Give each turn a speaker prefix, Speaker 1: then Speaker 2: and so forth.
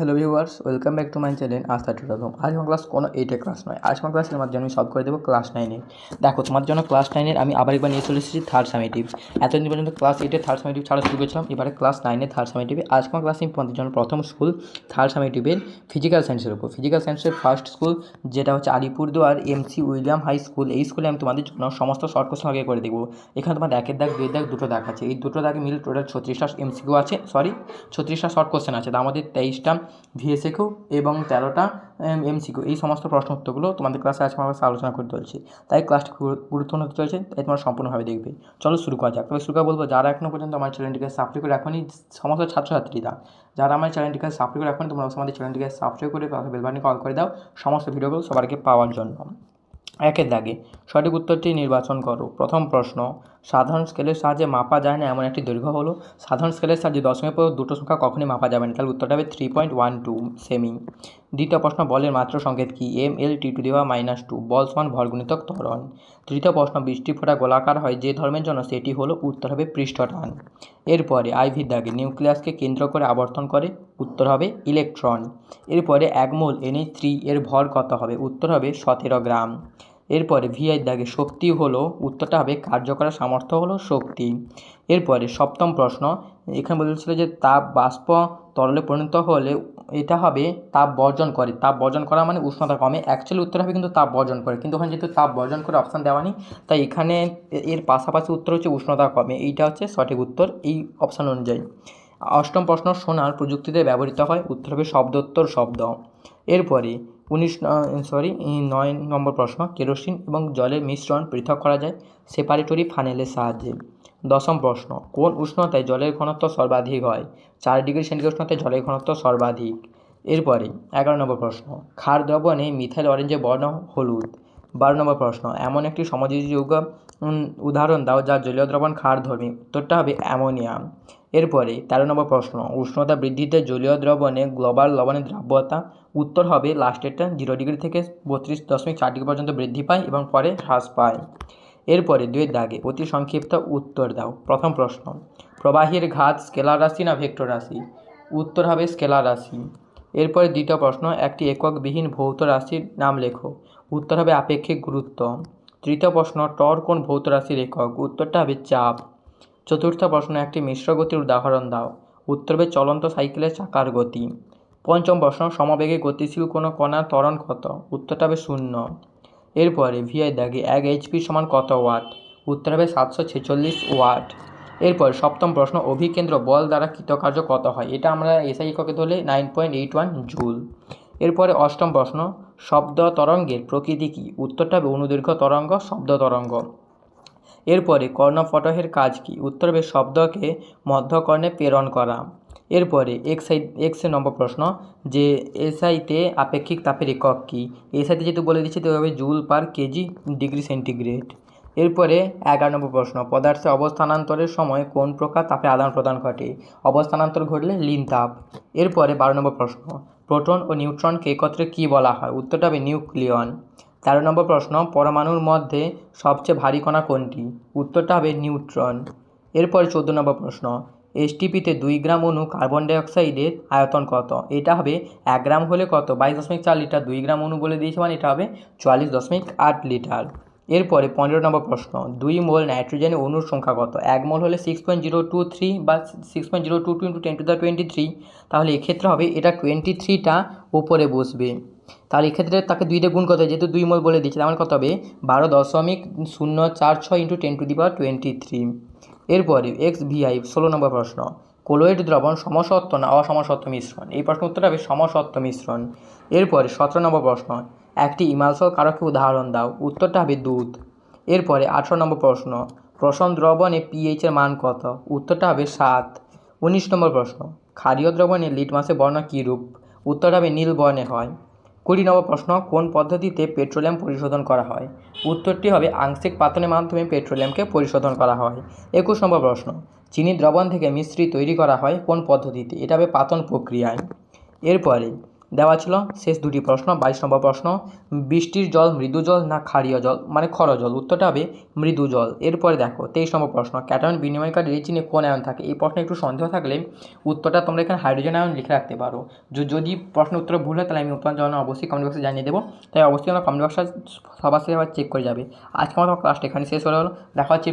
Speaker 1: Hello viewers, welcome back to my channel Astha টুটাধম আজ আমার class কোনো এইটে ক্লাস নয়। আজ আমার ক্লাসের মাধ্যমে আমি সলভ করে দেবো ক্লাস নাইনে দেখো, তোমার জন্য ক্লাস নাইনের আমি আবার একবার নিয়ে চলে এসেছি থার্ড সামেটিভ এতদিন পর্যন্ত ক্লাস এইটের থার্ড সামেটিভ ছাড়া শুরু করেছিলাম, এবারে ক্লাস নাইনের থার্ড সামেটিভে আজ আমার ক্লাস আমি তোমাদের জন্য প্রথম স্কুল থার্ড সামেটিভের ফিজিক্যাল সায়েন্সের উপর। ফিজিক্যাল সায়েন্সের ফার্স্ট স্কুল যেটা হচ্ছে Alipurduar MC William high school. এই স্কুলে আমি তোমাদের জন্য সমস্ত শর্ট কোশ্চেন আগে করে দেবো। এখানে তোমার একের দাগ দুই দাগ, দুটো দাগ আছে। এই দুটো দাগে মিলে টোটাল ছত্রিশটা এমসিকিউ আছে সরি ছত্রিশটা শর্ট কোশ্চেন আছে। তা আমাদের তেইশটা ভিএসএ কিউ এবং তেরোটা এম এমসিকিউ এই সমস্ত প্রশ্ন উত্তরগুলো তোমাদের ক্লাসে আজকে আমার আলোচনা করে চলছে তাই ক্লাসটি গুরুত্বপূর্ণ হতে চলছে, তাই তোমরা সম্পূর্ণভাবে দেখবে। চলো শুরু করা যাক। তবে শুরু করে বলব, যারা এখনও পর্যন্ত আমার চ্যানেলটিকে সাবস্ক্রাইব করে এখনই সমস্ত ছাত্রছাত্রীরা, যারা আমার চ্যানেলটিকে সাবস্ক্রাইব করে এখন তোমরা আমাদের চ্যানেলটিকে সাবস্ক্রাইব করে বেলবানি কল করে দাও, সমস্ত ভিডিওগুলো সবাইকে পাওয়ার জন্য। একের দাগে। সঠিক উত্তরটি নির্বাচন করো। প্রথম প্রশ্ন, সাধারণ স্কেলের সাহায্যে মাপা যায় না এমন একটি দৈর্ঘ্য হলো। সাধারণ স্কেলের সাহায্যে দশমিকের পর দুটো সংখ্যা কখনই মাপা যাবে না। তাহলে উত্তরটা হবে থ্রি পয়েন্ট ওয়ান টু সেমি দ্বিতীয় প্রশ্ন, বলের মাত্র সংকেত কি? এম এল টি টু দেওয়া মাইনাস টু বল সমান ভরগুণিতক ত্বরণ। তৃতীয় প্রশ্ন, বৃষ্টি ফোঁটা গোলাকার হয় যে ধর্মের জন্য সেটি হলো উত্তর হবে পৃষ্ঠটান। এরপরে আইভির দাগে নিউক্লিয়াসকে কেন্দ্র করে আবর্তন করে, উত্তর হবে ইলেকট্রন এরপরে, এক মোল এনএইচ থ্রি এর ভর কত হবে? উত্তর হবে সতেরো গ্রাম। এরপরে ভিআই দাগে শক্তি হলো, উত্তরটা হবে কার্য সামর্থ্য হলো শক্তি। এরপরে সপ্তম প্রশ্ন, এখানে বলেছিল যে তাপ বাষ্প তরলে পরিণত হলে এটা হবে তাপ বর্জন করে। তাপ বর্জন করা মানে উষ্ণতা কমে। অ্যাকচুয়ালি উত্তর হবে কিন্তু তাপ বর্জন করে। কিন্তু ওখানে যেহেতু তাপ বর্জন করে অপশান দেওয়া নেই, তাই এখানে এর পাশাপাশি উত্তর হচ্ছে উষ্ণতা কমে। এইটা হচ্ছে সঠিক উত্তর এই অপশান অনুযায়ী। অষ্টম প্রশ্ন, সোনার প্রযুক্তিতে ব্যবহৃত হয়। উত্তর হবে শব্দোত্তর শব্দ। এরপরে উনিশ সরি নয় নম্বর প্রশ্ন, কেরোসিন এবং জলের মিশ্রণ পৃথক করা যায় সেপারেটরি ফানেলের সাহায্যে। দশম প্রশ্ন, কোন উষ্ণতায় জলের ঘনত্ব সর্বাধিক হয়? চার ডিগ্রি সেন্টিগ্রেড উষ্ণতায় জলের ঘনত্ব সর্বাধিক। এরপরে, এগারো নম্বর প্রশ্ন, ক্ষার দ্রবণে মিথাইল অরেঞ্জের বর্ণ হলুদ। বারো নম্বর প্রশ্ন, এমন একটি সমযোজী উদাহরণ দাও যা জলীয় দ্রবণ ক্ষারধর্মী, উত্তরটা হবে অ্যামোনিয়াম এরপরে তেরো নম্বর প্রশ্ন, উষ্ণতা বৃদ্ধিতে জলীয় দ্রবণে গ্লোবাল লবণের দ্রাব্যতা উত্তর হবে লাস্টেরটা জিরো ডিগ্রি থেকে বত্রিশ দশমিক চার ডিগ্রি পর্যন্ত বৃদ্ধি পায় এবং পরে হ্রাস পায়। এরপরে দুয়ের দাগে অতি সংক্ষিপ্ত উত্তর দাও। প্রথম প্রশ্ন, প্রবাহীর ঘাত স্কেলার রাশি না ভেক্টর রাশি? উত্তর হবে স্কেলার রাশি। এরপরে দ্বিতীয় প্রশ্ন, একটি এককবিহীন ভৌত রাশির নাম লেখো। উত্তর হবে আপেক্ষিক গুরুত্ব। তৃতীয় প্রশ্ন, টর কোন ভৌত রাশির একক? উত্তরটা হবে চাপ। চতুর্থ প্রশ্ন, একটি মিশ্র গতির উদাহরণ দাও। উত্তর হবে চলন্ত সাইকেলের চাকার গতি। পঞ্চম প্রশ্ন, সমবেগে গতিশীল কোনো কণার ত্বরণ কত? উত্তরটা হবে শূন্য। এরপরে ভিআই দাগে এক এইচপি সমান কত ওয়াট? উত্তর হবে সাতশো ছেচল্লিশ ওয়াট। এরপর সপ্তম প্রশ্ন, অভিকেন্দ্র বল দ্বারা কৃতকার্য কত হয়? এটা আমরা এসআই এককে ধরলে nine point eight one joule এরপরে অষ্টম প্রশ্ন, শব্দ তরঙ্গের প্রকৃতি কী? উত্তরটা হবে অনুদৈর্ঘ্য তরঙ্গ, শব্দ তরঙ্গ। এরপরে কর্ণফটকের কাজ কী? উত্তর হবে শব্দকে মধ্যকর্ণে প্রেরণ করা। এরপরে এক্স আই এক্সের নম্বর প্রশ্ন, যে এসআইতে আপেক্ষিক তাপের একক কী? এসআইতে যেহেতু বলে দিচ্ছে তো হবে joule per kg degree centigrade. এরপরে এগারো নম্বর প্রশ্ন, পদার্থে অবস্থানান্তরের সময় কোন প্রকার তাপের আদান প্রদান ঘটে? অবস্থানান্তর ঘটলে লিন তাপ। এরপরে বারো নম্বর প্রশ্ন, প্রোটন ও নিউট্রনকে একত্রে কী বলা হয়? উত্তরটা হবে নিউক্লিয়ন। তেরো নম্বর প্রশ্ন, পরমাণুর মধ্যে সবচেয়ে ভারী কণা কোনটি? উত্তরটা হবে নিউট্রন। এরপরে চোদ্দ নম্বর প্রশ্ন এসটিপিতে দুই গ্রাম অণু কার্বন ডাইঅক্সাইডের আয়তন কত? এটা হবে এক গ্রাম হলে কত? বাইশ দশমিক চার লিটার। দুই গ্রাম অণু বলে দিয়েছে মানে এটা হবে চুয়াল্লিশ দশমিক আট লিটার। এরপরে পনেরো নম্বর প্রশ্ন, দুই মোল নাইট্রোজেনের অণুর সংখ্যা কত? এক মোল হলে six point zero two three বা six point zero two two into ten to the twenty three তাহলে এক্ষেত্রে হবে এটা টোয়েন্টি থ্রিটা ওপরে বসবে। তাহলে এক্ষেত্রে তাকে দুই দিয়ে গুণ করতে যেহেতু দুই মোল বলে দিচ্ছে তার কত হবে? বারো দশমিক শূন্য চার ছয় into ten to the power twenty three. এরপরে এক্স ভিআই ষোলো নম্বর প্রশ্ন। কোলোয়েড দ্রবণ সমসত্ব না অসমসত্ব মিশ্রণ? এই প্রশ্ন উত্তর হবে সমসত্ব মিশ্রণ। এরপরে সতেরো নম্বর প্রশ্ন। একটি ইমালসল কারকে উদাহরণ দাও। উত্তরটা হবে দুধ। এরপরে আঠেরো নম্বর প্রশ্ন। প্রশন দ্রবণে পিএইচের মান কত? উত্তরটা হবে সাত। উনিশ নম্বর প্রশ্ন। ক্ষারীয় দ্রবণে লিটমাসের বর্ণ কী রূপ উত্তরটা হবে নীল বর্ণে হয়। কুড়ি নম্বর প্রশ্ন, কোন পদ্ধতিতে পেট্রোলিয়াম পরিশোধন করা হয়? উত্তরটি হবে আংশিক পাতনের মাধ্যমে পেট্রোলিয়ামকে পরিশোধন করা হয়। একুশ নম্বর প্রশ্ন, চিনি দ্রবণ থেকে মিশ্রি তৈরি করা হয় কোন পদ্ধতিতে? এটা হবে পাতন প্রক্রিয়ায়। এরপরে দেওয়া ছিল শেষ দুটি প্রশ্ন, বাইশ নম্বর প্রশ্ন, বৃষ্টির জল, মৃদু জল না ক্ষারীয় জল? মানে ক্ষর জল। উত্তরটা হবে মৃদু জল। এরপরে দেখো, তেইশ নম্বর প্রশ্ন ক্যাটায়ন বিনিময়কারী চিহ্নে কোন আয়ন থাকে? এই প্রশ্নে একটু সন্দেহ থাকলে উত্তরটা তোমরা এখানে হাইড্রোজেন আয়ন লিখে রাখতে পারো। যদি প্রশ্ন উত্তর ভুল হয়, তাহলে আমি উত্তর জন্য অবশ্যই কমেন্ট বক্সে জানিয়ে দেবো। তাই অবশ্যই আমার কমেন্ট বক্সটা সবার সাথে আবার চেক করে যাবে। আজকে আমার ক্লাসটা এখানে শেষ হলো। দেখা হচ্ছে